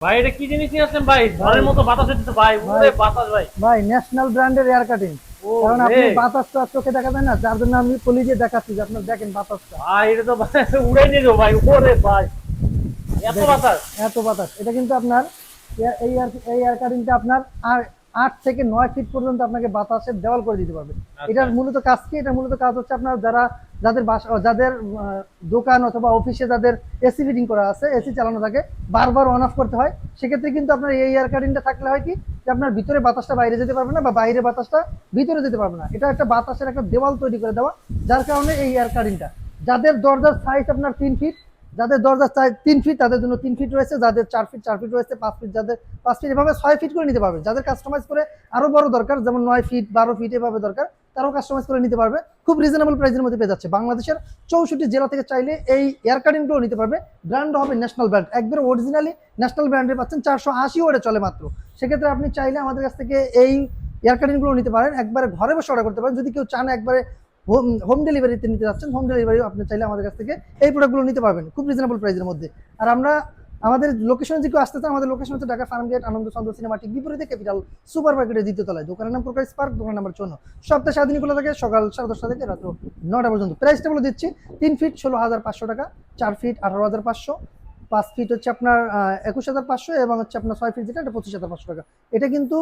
ভাই এটা কি জিনিস নিয়ে আসছেন ভাই? ঘরের মতো বাতাস হচ্ছে ভাই ওরে বাতাস ভাই। ভাই ন্যাশনাল ব্র্যান্ডের এয়ার কাটিং ও কারণ রে। আপনি বাতাসটা চোখে দেখা যায় না যার জন্য আমি কলিজে দেখাচ্ছি যে আপনার দেখেন বাতাসটা। ভাই এটা তো উড়াই নিয়ে যাব ভাই ওরে ভাই। এত বাতাস। এত বাতাস। এটা কিন্তু আপনার এই এই এয়ার কাটিংটা আপনার আর আট থেকে নয় ফিট পর্যন্ত আপনাকে বাতাসের দেওয়াল করে দিতে পারবে। আচ্ছা। এটার মূলত কাজ কি? এটা মূলত কাজ হচ্ছে আপনার যারা যাদের বাসা যাদের দোকান অথবা অফিসে যাদের এসি ফিটিং করা আছে এসি চালানো থাকে বারবার অন অফ করতে হয়। সেক্ষেত্রে কিন্তু আপনার এই এয়ার কাটিংটা থাকলে হয় কি? যে আপনার ভিতরে বাতাসটা বাইরে যেতে পারবে না বা বাইরে বাতাসটা ভিতরে যেতে পারবে না। এটা একটা বাতাসের একটা দেওয়াল তৈরি করে দেওয়া যার কারণে এই এয়ার কাটিংটা যাদের দরজার সাইজ আপনার তিন ফিট যাদের দরজা চাই তিন ফিট তাদের জন্য তিন ফিট রয়েছে। যাদের চার ফিট চার ফিট রয়েছে, পাঁচ ফিট যাদের পাঁচ ফিট এভাবে ছয় ফিট করে নিতে পারবে। যাদের কাস্টমাইজ করে আরও বড় দরকার, যেমন নয় ফিট বারো ফিট এভাবে দরকার, তারাও কাস্টমাইজ করে নিতে পারবে। খুব রিজনেবল প্রাইসের মধ্যে পেয়ে যাচ্ছে। বাংলাদেশের চৌষট্টি জেলা থেকে চাইলে এই এয়ার কাটিংগুলো নিতে পারবে। ব্র্যান্ড হবে ন্যাশনাল ব্র্যান্ড একবারে অরিজিনালি ন্যাশনাল ব্র্যান্ডে পাচ্ছেন চারশো আশি ওয়ার্ডে চলে মাত্র। সেক্ষেত্রে আপনি চাইলে আমাদের কাছ থেকে এই এয়ার কাটিংগুলো নিতে পারেন। একবারে ঘরে বসে অর্ডার করতে পারেন। যদি কেউ চান একবারে হোম হোম ডেলিভারিতে নিতে যাচ্ছেন হোম ডেলিভারিও আপনি চাইলে আমাদের কাছ থেকে এই প্রোডাক্টগুলো নিতে পারবেন, খুব রিজনেবল প্রাইসের মধ্যে। আর আমরা, আমাদের লোকেশনে যে কেউ আসতে চান আমাদের লোকেশন হচ্ছে Dhaka Farm Gate Ananda Chandra cinema ঠিক বিপরীতে ক্যাপিটাল সুপার মার্কেটের দ্বিতীয় তলায়। দোকানের নাম প্রকাশ পার্ক দোকান নাম্বার চন্ন সপ্তাহে সাত দিনগুলো থাকে, সকাল সাড়ে দশটা থেকে রাত্র নটা পর্যন্ত। প্রাইসটা বলে দিচ্ছি, তিন ফিট ষোলো হাজার পাঁচশো টাকা, চার ফিট আঠারো হাজার পাঁচশো। পাঁচ ফিট হচ্ছে আপনার একুশ হাজার পাঁচশো এবং হচ্ছে আপনার ছয় ফিট যেটা, এটা পঁচিশ হাজার পাঁচশো টাকা। এটা কিন্তু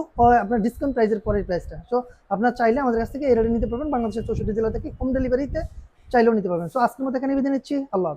আপনার ডিসকাউন্ট প্রাইসের পরের প্রাইসটা সো আপনার চাইলে আমাদের কাছ থেকে এই রেটে নিতে পারবেন। বাংলাদেশের চৌষট্টি জেলা থেকে হোম ডেলিভারিতে চাইলেও নিতে পারবেন। সো আজকের মতো এখানে বিদায় নিচ্ছি। আল্লাহ।